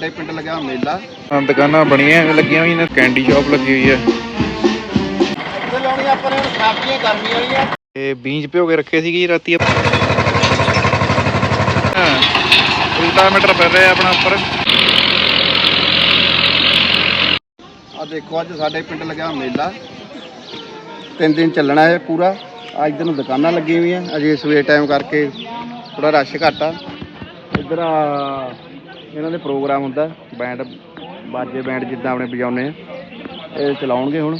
ਸਾਡੇ ਪਿੰਡ ਲੱਗਿਆ ਮੇਲਾ। ਦੁਕਾਨਾਂ ਬਣੀਆਂ ਲੱਗੀਆਂ ਹੋਈਆਂ ਨੇ ਕੈਂਡੀ ਸ਼ਾਪ ਲੱਗੀ ਹੋਈ ਹੈ। ਇੱਥੇ ਲਾਉਣੀ ਆਪਾਂ ਨੇ ਸਬਜ਼ੀਆਂ ਗਰਮੀ ਵਾਲੀਆਂ। ਇਹ ਬੀਜ ਭਿਓ ਕੇ ਰੱਖੇ ਸੀਗੇ ਰਾਤੀ ਉਲਟਾ ਮੀਟਰ ਪੈ ਰਿਹਾ ਆਪਣਾ ਉੱਪਰ। ਆ ਦੇਖੋ ਅੱਜ ਸਾਡੇ ਪਿੰਡ ਲੱਗਿਆ ਮੇਲਾ। ਤਿੰਨ ਦਿਨ ਚੱਲਣਾ ਹੈ ਪੂਰਾ। ਆ ਇੱਧਰ ਨੂੰ ਦੁਕਾਨਾਂ ਲੱਗੀਆਂ ਹੋਈਆਂ। ਅਜੇ ਸਵੇਰ ਟਾਈਮ ਕਰਕੇ ਥੋੜਾ ਰਸ਼ ਘੱਟ ਆ। ਇੱਧਰ ਆ ਇਹਨਾਂ ਦੇ ਪ੍ਰੋਗਰਾਮ ਹੁੰਦਾ ਬੈਂਡ ਬਾਜੇ ਬੈਂਡ ਜਿੱਦਾਂ ਆਪਣੇ ਵਜਾਉਂਦੇ ਆ। ਇਹ ਚਲਾਉਣਗੇ ਹੁਣ।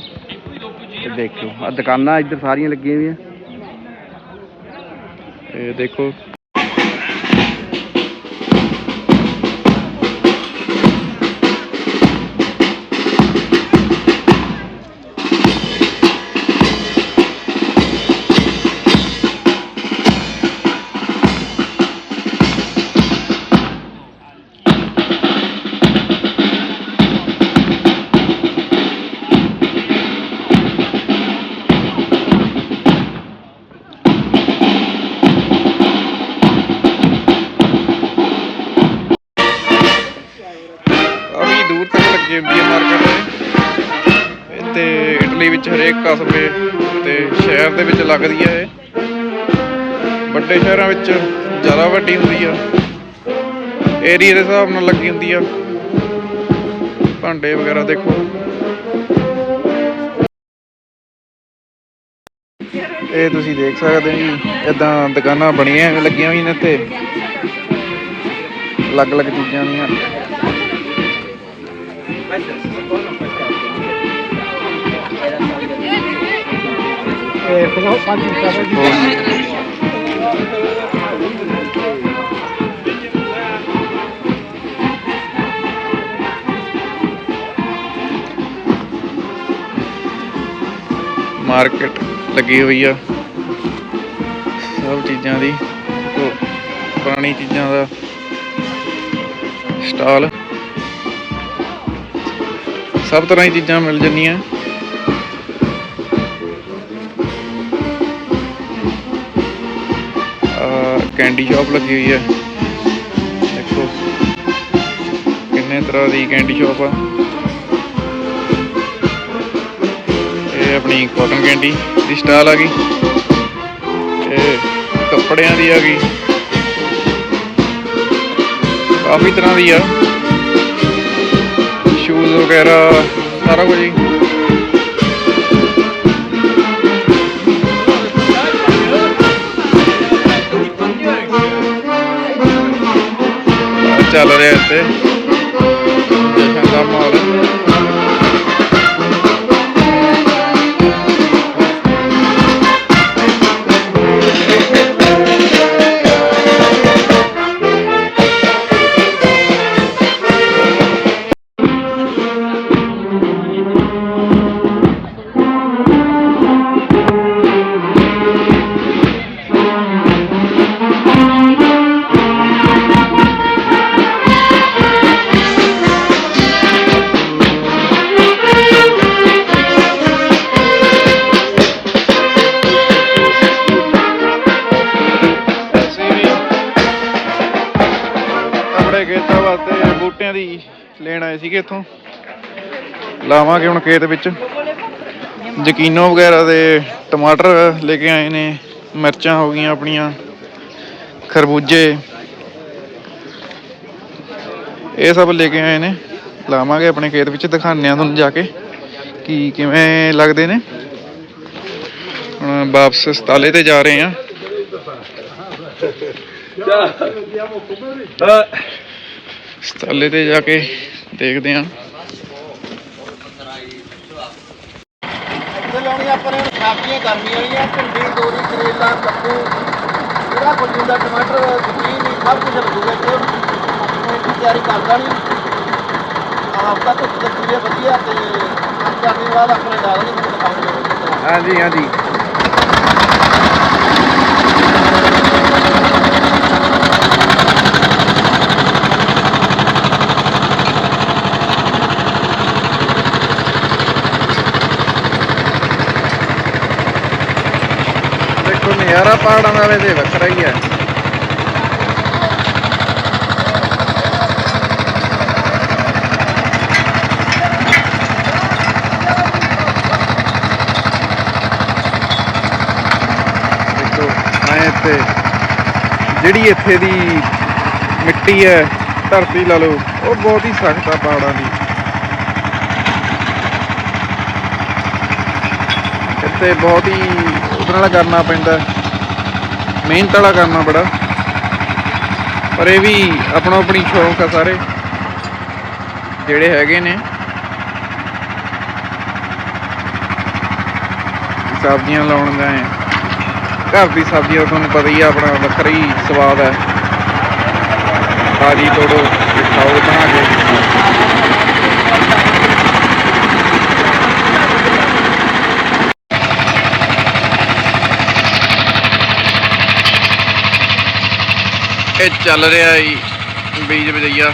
ਤੇ ਦੇਖਿਓ। ਆ ਦੁਕਾਨਾਂ ਇੱਧਰ ਸਾਰੀਆਂ ਲੱਗੀਆਂ ਹੋਈਆਂ। ਇਹ ਦੇਖੋ। ਲੱਗਦੀ ਹੈ ਇਹ। ਵੱਡੇ ਸ਼ਹਿਰਾਂ ਵਿੱਚ ਜ਼ਿਆਦਾ ਵੱਡੀ ਹੁੰਦੀ ਆ। ਏਰੀਆ ਦੇ ਹਿਸਾਬ ਨਾਲ ਲੱਗੀ ਹੁੰਦੀ ਆ। ਭਾਂਡੇ ਵਗੈਰਾ ਦੇਖੋ। ਇਹ ਤੁਸੀਂ ਦੇਖ ਸਕਦੇ ਹੋ ਜੀ ਇਦਾਂ ਦੁਕਾਨਾਂ ਬਣੀਆਂ ਲੱਗੀਆਂ ਹੋਈਆਂ ਨੇ ਇੱਥੇ। ਅਲੱਗ-ਅਲੱਗ ਚੀਜ਼ਾਂ ਦੀਆਂ। ਮਾਰਕੀਟ ਲੱਗੀ ਹੋਈ ਆ। ਸਭ ਚੀਜ਼ਾਂ ਦੀ ਪੁਰਾਣੀ ਚੀਜ਼ਾਂ ਦਾ ਸਟਾਲ। ਸਭ ਤਰ੍ਹਾਂ ਦੀ ਚੀਜ਼ਾਂ ਮਿਲ ਜਾਂਦੀਆਂ। ਕੈਂਡੀ ਸ਼ਾਪ ਲੱਗੀ ਹੋਈ ਹੈ। ਦੇਖੋ, ਕਿੰਨੇ ਤਰ੍ਹਾਂ ਦੀ ਕੈਂਡੀ ਸ਼ਾਪ ਆ। ਇਹ ਆਪਣੀ ਕਾਟਨ ਕੈਂਡੀ ਦੀ ਸਟਾਲ ਆ ਗਈ। ਇਹ ਕੱਪੜਿਆਂ ਦੀ ਆ ਗਈ। ਕਾਫੀ ਤਰ੍ਹਾਂ ਦੀ ਆ। ਸ਼ੂਜ਼ ਵਗੈਰਾ, ਸਾਰਾ ਕੁਝ ਹੀ ਆਹ ਸੀਗੇ ਇੱਥੋਂ। ਲਾਵਾਂਗੇ ਹੁਣ ਖੇਤ ਵਿੱਚ। ਜ਼ਕੀਨੋ ਵਗੈਰਾ ਦੇ ਟਮਾਟਰ ਲੈ ਕੇ ਆਏ ਨੇ ਮਿਰਚਾਂ ਹੋ ਗਈਆਂ ਆਪਣੀਆਂ ਖਰਬੂਜੇ। ਇਹ ਸਭ ਲੈ ਕੇ ਆਏ ਨੇ। ਲਾਵਾਂਗੇ ਆਪਣੇ ਖੇਤ ਵਿੱਚ ਦਿਖਾਉਂਦੇ ਆ ਤੁਹਾਨੂੰ ਜਾ ਕੇ ਕਿ ਕਿਵੇਂ ਲੱਗਦੇ ਨੇ। ਹੁਣ ਵਾਪਸ ਸਤਾਲੇ ਤੇ ਜਾ ਰਹੇ ਆ ਸਤਾਲੇ ਤੇ ਜਾ ਕੇ ਦੇਖਦੇ ਇੱਥੇ ਲਾਉਣੀ ਆਪਾਂ ਨੇ ਹੁਣ ਸਬਜ਼ੀਆਂ ਗਰਮੀ ਵਾਲੀਆਂ ਭਿੰਡੀ ਤੋਰੀ ਕਰੇਲਾ ਕੱਦੂ ਜਿਹੜਾ ਕੁਝ ਹੁੰਦਾ ਟਮਾਟਰ ਸਭ ਕੁਝ ਲੱਗੂਗਾ ਇੱਥੇ। ਤਿਆਰੀ ਕਰ ਲੈਣੀ ਆਹ ਹਫਤਾ ਧੁੱਪ ਲੱਗੀ ਹੈ ਵਧੀਆ ਤੇ ਅੱਜ ਦਿਨ ਬਾਅਦ ਆਪਣੇ ਲਾ ਲੈਣੀ ਤੁਹਾਨੂੰ ਦਿਖਾਉਂਗੇ ਹਾਂਜੀ ਹਾਂਜੀ। ਨਜ਼ਾਰਾ ਪਹਾੜਾਂ ਦਾ ਇਹਦੇ ਵੱਖਰਾ ਹੀ ਹੈ। ਤੇ ਜਿਹੜੀ ਇੱਥੇ ਦੀ ਮਿੱਟੀ ਹੈ, ਧਰਤੀ ਲਾ ਲਓ, ਉਹ ਬਹੁਤ ਹੀ ਸਖਤ ਆ ਪਹਾੜਾਂ ਦੀ। ਇੱਥੇ ਬਹੁਤ ਹੀ, ਉਹਦੇ ਨਾਲ ਕਰਨਾ ਪੈਂਦਾ। ਮਿਹਨਤ ਵਾਲਾ ਕਰਨਾ ਬੜਾ। ਪਰ ਇਹ ਵੀ ਆਪਣਾ ਆਪਣੀ ਸ਼ੌਂਕ ਆ ਸਾਰੇ, ਜਿਹੜੇ ਹੈਗੇ ਨੇ। ਸਬਜ਼ੀਆਂ ਲਾਉਣ ਦਾ ਹੈ ਘਰ ਦੀ ਸਬਜ਼ੀ ਦਾ ਤੁਹਾਨੂੰ ਪਤਾ ਹੀ ਆ, ਆਪਣਾ ਵੱਖਰਾ ਹੀ ਸਵਾਦ ਹੈ ਤਾਜੀ ਤੋੜੋ ਖਾਓ, ਬਣਾ ਕੇ। ਇਹ ਚੱਲ ਰਿਹਾ ਜੀ ਬੀਜ ਬਜਈਆ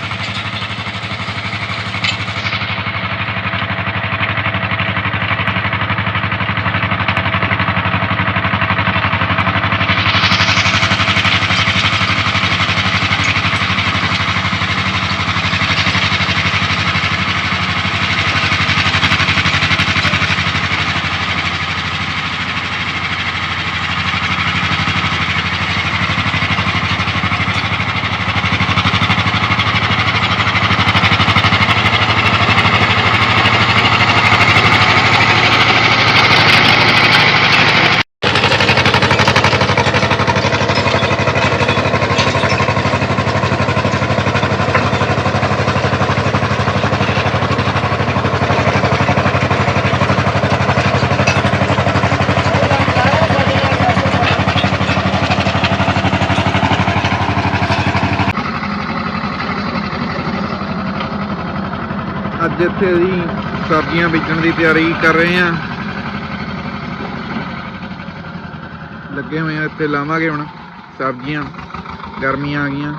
ਅੱਜ ਇੱਥੇ ਅਸੀਂ ਸਬਜ਼ੀਆਂ ਬੀਜਣ ਦੀ ਤਿਆਰੀ ਕਰ ਰਹੇ ਹਾਂ। ਲੱਗੇ ਹੋਏ ਆ ਇੱਥੇ ਲਾਵਾਂਗੇ ਹੁਣ ਸਬਜ਼ੀਆਂ। ਗਰਮੀਆਂ ਆ ਗਈਆਂ।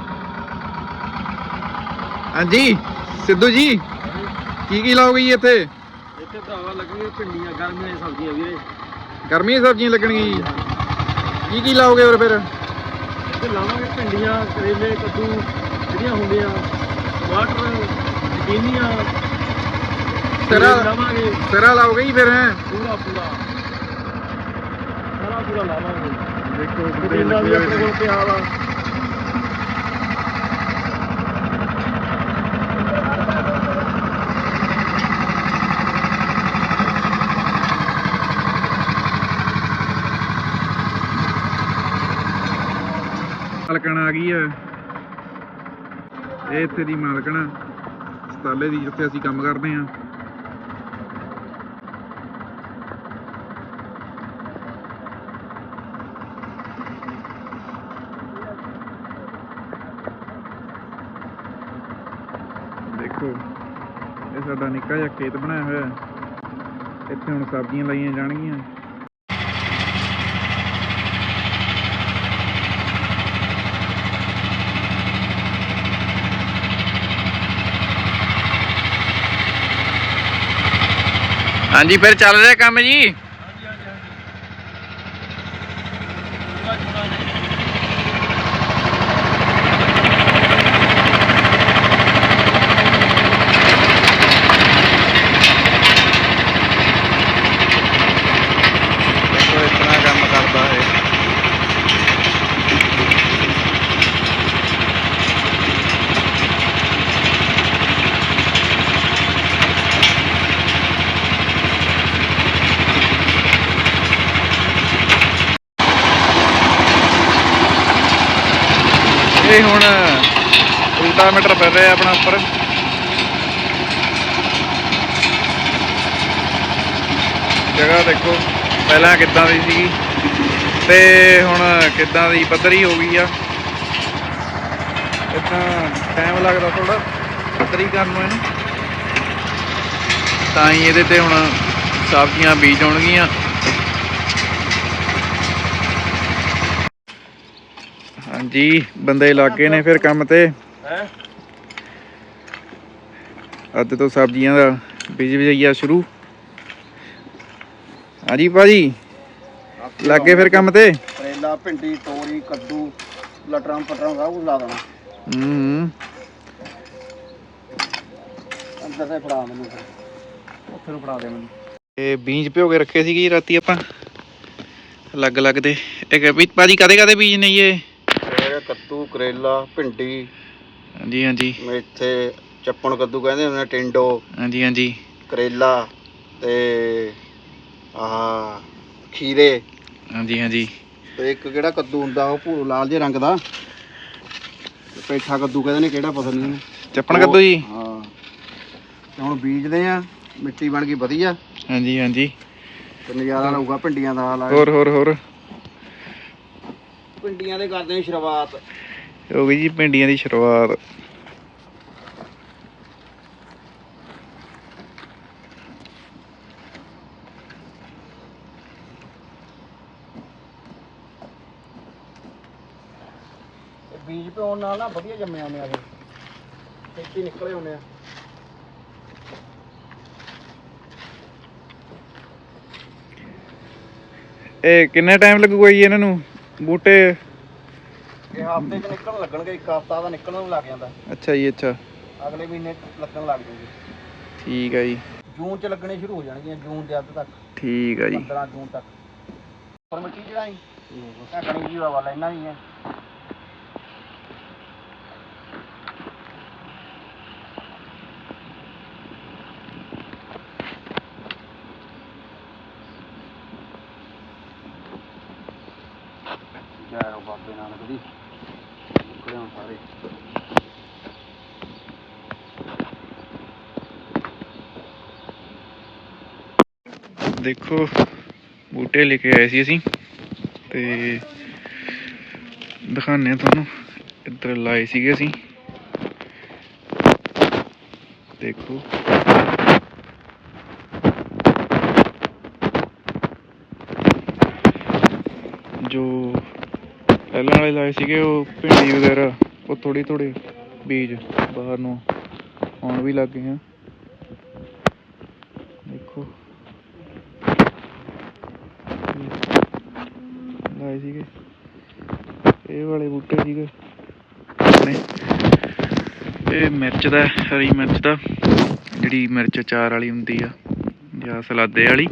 ਹਾਂਜੀ ਸਿੱਧੂ ਜੀ ਕੀ ਕੀ ਲਾਓਗੇ ਜੀ ਇੱਥੇ? ਇੱਥੇ ਭਰਾਵਾ ਲੱਗਣਗੇ ਭਿੰਡੀਆਂ ਗਰਮੀਆਂ ਦੀਆਂ ਸਬਜ਼ੀਆਂ ਵੀਰੇ ਗਰਮੀ ਦੀਆਂ ਸਬਜ਼ੀਆਂ ਲੱਗਣਗੀਆਂ ਜੀ। ਕੀ ਕੀ ਲਾਓਗੇ ਹੋਰ ਫਿਰ? ਇੱਥੇ ਲਾਵਾਂਗੇ ਭਿੰਡੀਆਂ ਕਰੇਲੇ ਕੱਦੂ ਜਿਹੜੀਆਂ ਹੁੰਦੀਆਂ। ਟਮਾਟਰ ਜ਼ਕੀਨੀਆਂ ਸਿਰਾ ਲਾਵਾਂਗੇ। ਸਿਰਾ ਲਾਓਗੇ ਜੀ ਫਿਰ? ਹੈਂ? ਪੂਰਾ ਪੂਰਾ। ਸਾਰਾ ਪੂਰਾ ਲਾਵਾਂਗੇ। ਦੇਖੋ ਬੰਦੇ ਪੁਦੀਨਾ ਵੀ ਆਪਣੇ ਕੋਲ ਪਿਆ ਵਾ ਮਾਲਕਣ ਆ ਗਈ ਹੈ। ਇਹ ਇੱਥੇ ਦੀ ਮਾਲਕਣ ਆ, ਹਸਪਤਾਲੇ ਦੀ ਜਿੱਥੇ ਅਸੀਂ ਕੰਮ ਕਰਦੇ ਹਾਂ। ਦੇਖੋ। ਇਹ ਸਾਡਾ ਨਿੱਕਾ ਜਿਹਾ ਖੇਤ ਬਣਾਇਆ ਹੋਇਆ ਹੈ। ਇੱਥੇ ਹੁਣ ਸਬਜ਼ੀਆਂ ਲਾਈਆਂ ਜਾਣਗੀਆਂ। ਹਾਂਜੀ, ਫਿਰ ਚੱਲ ਰਿਹਾ ਕੰਮ ਜੀ ਦੇਖੋ ਇਸ ਤਰ੍ਹਾਂ ਕੰਮ ਕਰਦਾ ਹੈ ਇਹ ਹੁਣ ਉਲਟਾਮੀਟਰ ਫਿਰ ਰਿਹਾ ਆਪਣਾ ਉੱਪਰ। ਜਗ੍ਹਾ ਦੇਖੋ, ਪਹਿਲਾਂ ਕਿੱਦਾਂ ਦੀ ਸੀਗੀ। ਤੇ ਹੁਣ ਕਿੱਦਾਂ ਦੀ ਪੱਧਰੀ ਹੋ ਗਈ ਆ। ਇਦਾਂ ਟਾਈਮ ਲੱਗਦਾ ਥੋੜਾ ਪੱਧਰੀ ਕਰਨ ਨੂੰ ਇਹਨੂੰ। ਤਾਂ ਹੀ ਇਹਦੇ ਤੇ ਹੁਣ ਸਬਜ਼ੀਆਂ ਬੀਜ ਆਉਣਗੀਆਂ। ਹਾਂਜੀ ਬੰਦੇ ਲੱਗੇ ਨੇ ਫਿਰ ਕੰਮ ਤੇ। ਹੈ? ਅੱਜ ਤੋਂ ਸਬਜ਼ੀਆਂ ਦਾ ਬੀਜ ਬਜਈਆ ਸ਼ੁਰੂ। ਹਾਂਜੀ ਭਾਜੀ ਲੱਗੇ ਫਿਰ ਕੰਮ ਤੇ। ਕਰੇਲਾ ਭਿੰਡੀ ਤੋਰੀ ਕੱਦੂ ਲਟਰਾਂ ਪਟਰਾਂ ਸਭ ਕੁਝ ਲਾ ਦੇਣਾ। ਹੂੰ ਅੰਦਰ ਤੇ ਫੜਾ ਮੈਨੂੰ। ਉੱਥੇ ਨੂੰ ਫੜਾ ਦੇ ਮੈਨੂੰ। ਇਹ ਬੀਜ ਭਿਓ ਕੇ ਰੱਖੇ ਸੀਗੇ ਰਾਤੀ ਆਪਾਂ। ਅਲੱਗ ਅਲੱਗ ਦੇ। ਇਹ ਕਿ ਵੀ ਭਾਜੀ ਕਦੇ ਕਦੇ ਬੀਜ ਨੇ ਜੀ ਇਹ ਇਹ? ਕੱਦੂ ਕਰੇਲਾ ਭਿੰਡੀ। ਹਾਂਜੀ ਹਾਂਜੀ। ਮੇਥੇ ਚੱਪਣ ਕੱਦੂ ਕਹਿੰਦੇ ਹੁੰਦੇ ਨੇ ਟਿੰਡੋ ਹਾਂਜੀ ਹਾਂਜੀ। ਕਰੇਲਾ ਤੇ ਆਹ ਖੀਰੇ। ਹਾਂਜੀ ਹਾਂਜੀ। ਤੇ ਇੱਕ ਕਿਹੜਾ ਕੱਦੂ ਹੁੰਦਾ ਉਹ ਭੂ ਲਾਲ ਜਿਹੇ ਰੰਗ ਦਾ। ਤੇ ਪੇਠਾ ਕੱਦੂ ਕਹਿੰਦੇ ਨੇ ਕਿਹੜਾ ਪਤਾ ਨਹੀਂ। ਚੱਪਣ ਕੱਦੂ ਜੀ? ਹਾਂ। ਤੇ ਹੁਣ ਬੀਜਦੇ ਆ ਮਿੱਟੀ ਬਣ ਗਈ ਵਧੀਆ। ਹਾਂਜੀ ਹਾਂਜੀ। ਤੇ ਨਜ਼ਾਰਾ ਲਊਗਾ ਭਿੰਡੀਆਂ ਦਾ ਹਾਲ ਆ ਹੋਰ ਹੋਰ ਹੋਰ। ਭਿੰਡੀਆਂ ਦੇ ਕਰਦੇ ਆ ਸ਼ੁਰੂਆਤ? ਹੋ ਗਈ ਜੀ ਭਿੰਡੀਆਂ ਦੀ ਸ਼ੁਰੂਆਤ। ਤੇ ਬੀਜ ਪਿਉਣ ਨਾਲ ਨਾ ਵਧੀਆ ਜੰਮੇ ਆਉਂਦੇ ਆ ਇਹ। ਛੇਤੀ ਨਿਕਲੇ ਆਉਂਦੇ ਆ। ਇਹ ਕਿੰਨਾ ਟਾਈਮ ਲੱਗੂਗਾ ਜੀ ਇਹਨਾਂ ਨੂੰ? ਬੂਟੇ। ਇਹ ਹਫ਼ਤੇ 'ਚ ਨਿਕਲਣ ਲੱਗਣਗੇ ਇੱਕ ਹਫਤਾ ਦਾ ਨਿਕਲਣ ਨੂੰ ਲੱਗ ਜਾਂਦਾ। ਅੱਛਾ ਜੀ ਅੱਛਾ। ਅਗਲੇ ਮਹੀਨੇ ਲੱਗਣ ਲੱਗ ਜੂਗੀ ਠੀਕ ਆ ਜੀ। ਜੂਨ 'ਚ ਲੱਗਣੇ ਸ਼ੁਰੂ ਹੋ ਜਾਣਗੀਆਂ ਜੂਨ ਦੇ ਅੱਧ ਤੱਕ। ਠੀਕ ਆ ਜੀ। 15 ਜੂਨ ਤੱਕ। ਪਰ ਮਿੱਟੀ ਚੜਾਈ ਢੱਕਣੀ ਜੀ ਹਵਾ ਲੈਣਾ ਹੀ ਹੈ। ਜੈ ਹੋ ਬਾਬੇ ਨਾਨਕ ਦੀ। ਨਿਕਲੇ ਸਾਰੇ। ਦੇਖੋ, ਬੂਟੇ ਲੈ ਕੇ ਆਏ ਸੀ ਅਸੀਂ ਤੇ ਦਿਖਾਣੇ ਤੁਹਾਨੂੰ, ਇੱਧਰ ਲਾਏ ਸੀਗੇ ਅਸੀਂ। ਦੇਖੋ। ਜੋ ਪਹਿਲਾਂ ਵਾਲੇ ਲਾਏ ਸੀਗੇ ਉਹ ਭਿੰਡੀ ਵਗੈਰਾ, ਉਹ ਥੋੜੀ ਥੋੜੇ ਬੀਜ ਬਾਹਰ ਨੂੰ ਆਉਣ ਵੀ ਲੱਗ ਗਏ ਆ ਦੇਖੋ। ਲਾਏ ਸੀਗੇ। ਇਹ ਵਾਲੇ ਬੂਟੇ ਸੀਗੇ। ਆਪਣੇ। ਇਹ ਮਿਰਚ ਦਾ, ਹਰੀ ਮਿਰਚ ਦਾ। ਜਿਹੜੀ ਮਿਰਚ ਚਾਰ ਵਾਲੀ ਹੁੰਦੀ ਆ, ਜਾਂ ਸਲਾਦੇ ਵਾਲੀ।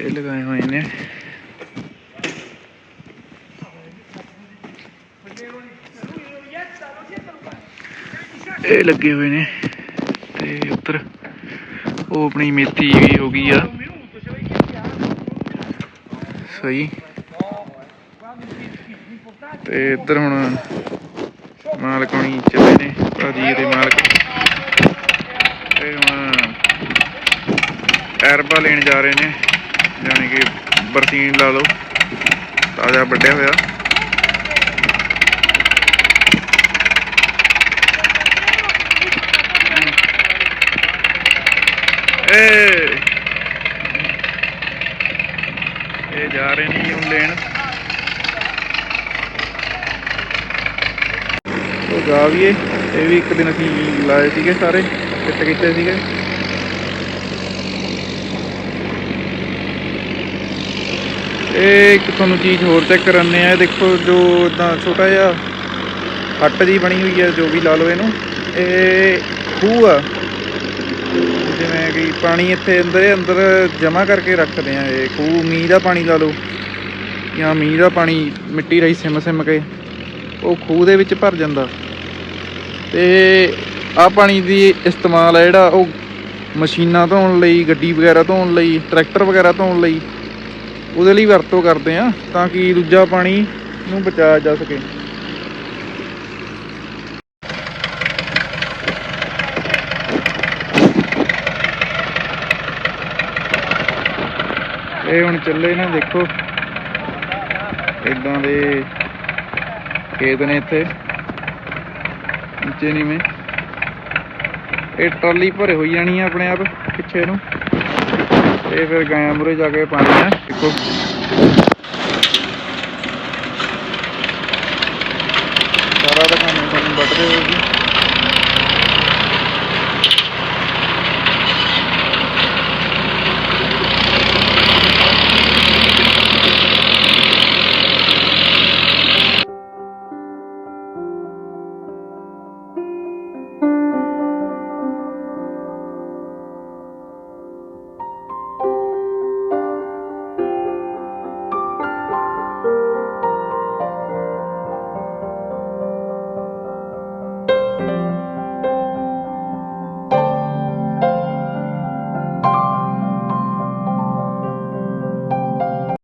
ਇਹ ਲਗਾਏ ਹੋਏ ਨੇ। ਇਹ ਲੱਗੇ ਹੋਏ ਨੇ ਤੇ ਉੱਧਰ ਉਹ ਆਪਣੀ ਮੇਥੀ ਵੀ ਹੋ ਗਈ ਆ। ਸਹੀ। ਤੇ ਇੱਧਰ ਹੁਣ ਮਾਲਕ ਹੁਣੀ ਚੱਲੇ ਨੇ, ਭਾਜੀ ਦੇ ਮਾਲਕ। ਤੇ ਹੁਣ ਐਰਬਾ ਲੈਣ ਜਾ ਰਹੇ ਨੇ। ਜਾਣੀ ਕਿ ਬਰਸੀਨ ਲਾ ਲਓ। ਤਾਜ਼ਾ ਵੱਡਿਆ ਹੋਇਆ। ਏ। ਇਹ ਜਾ ਰਹੇ ਨੇ ਹੁਣ ਲੈਣ। ਉਹ ਗਾ ਇਹ ਵੀ ਇੱਕ ਦਿਨ ਅਸੀਂ ਲਾਏ ਸੀਗੇ ਸਾਰੇ, ਫਿੱਟ ਕੀਤੇ ਸੀਗੇ। ਇਹ ਇੱਕ ਤੁਹਾਨੂੰ ਚੀਜ਼ ਹੋਰ ਚੈੱਕ ਕਰਨੇ ਆ ਦੇਖੋ ਜੋ ਇਦਾਂ ਛੋਟਾ ਜਿਹਾ ਹੱਟ ਜੀ ਬਣੀ ਹੋਈ ਹੈ, ਜੋ ਵੀ ਲਾ ਲਓ ਇਹਨੂੰ। ਇਹ ਖੂਹ ਆ। ਜਿਵੇਂ ਕਿ ਪਾਣੀ ਇੱਥੇ ਅੰਦਰ ਅੰਦਰ ਜਮਾ ਕਰਕੇ ਰੱਖਦੇ ਆ ਇਹ ਖੂਹ। ਮੀਂਹ ਦਾ ਪਾਣੀ ਲਾ ਲਓ ਜਾਂ ਮੀਂਹ ਦਾ ਪਾਣੀ ਮਿੱਟੀ ਰਹੀ ਸਿਮ ਸਿਮ ਕੇ ਉਹ ਖੂਹ ਦੇ ਵਿੱਚ ਭਰ ਜਾਂਦਾ। ਤੇ ਆ ਪਾਣੀ ਦੀ ਇਸਤੇਮਾਲ ਹੈ ਜਿਹੜਾ ਉਹ ਮਸ਼ੀਨਾਂ ਧੋਣ ਲਈ, ਗੱਡੀ ਵਗੈਰਾ ਧੋਣ ਲਈ, ਟਰੈਕਟਰ ਵਗੈਰਾ ਧੋਣ ਲਈ ਉਹਦੇ ਲਈ ਵਰਤੋਂ ਕਰਦੇ ਆ ਤਾਂ ਕਿ ਦੂਜਾ ਪਾਣੀ ਨੂੰ ਬਚਾਇਆ ਜਾ ਸਕੇ। ਇਹ ਹੁਣ ਚੱਲੇ ਨਾ, ਦੇਖੋ। ਇਦਾਂ ਦੇ ਖੇਤ ਨੇ ਇੱਥੇ। ਨੀਚੇ ਨੀਵੇਂ। ਇਹ ਟਰਾਲੀ ਭਰੇ ਹੋਈ ਜਾਣੀ ਆ ਆਪਣੇ ਆਪ ਪਿੱਛੇ ਨੂੰ। ਇਹ ਫਿਰ ਗਾਇਆ ਮੂਰੇ ਜਾ ਕੇ ਪਾਣੀ ਹੈ ਦੇਖੋ।